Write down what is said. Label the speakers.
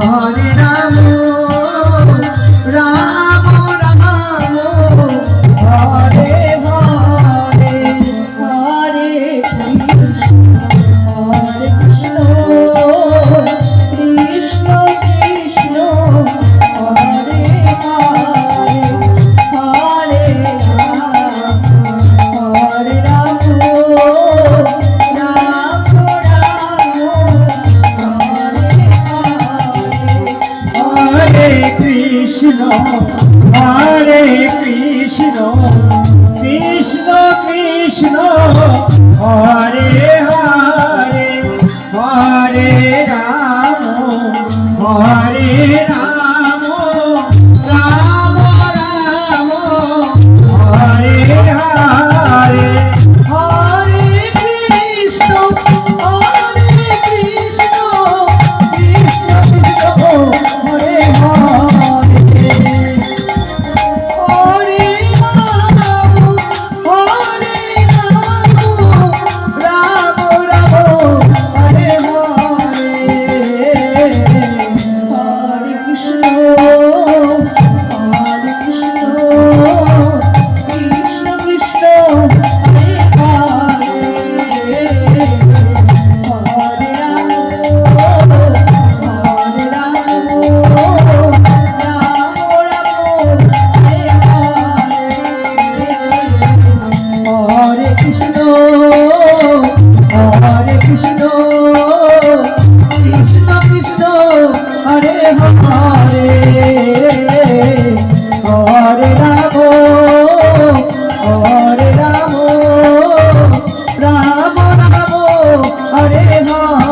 Speaker 1: Hare Krishna হরে কৃষ্ণ। হরে মা